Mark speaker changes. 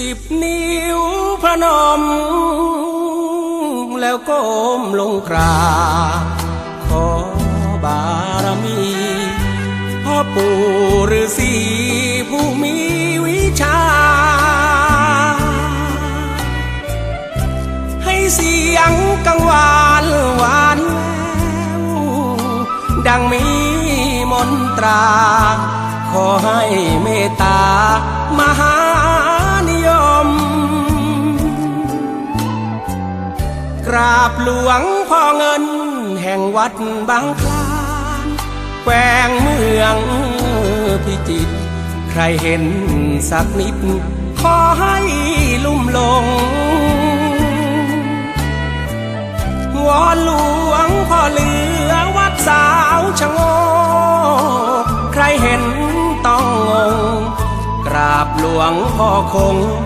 Speaker 1: สิบนิ้วพนม แล้วก้มลงกราบขอบารมีพ่อปู่ฤาษีผู้มีวิชา ให้เสียงกังวานหวานแววดังมีมนตรา ขอให้เมตตามหา กราบหลวงพ่อเงิน แห่งวัดบางคลานแวงเมืองพิจิตรใครเห็นสักนิด ขอให้ลุ่มลง วอนหลวงพ่อเหลือวัดสาวชะโงกใครเห็นต้องงง กราบหลวงพ่อคง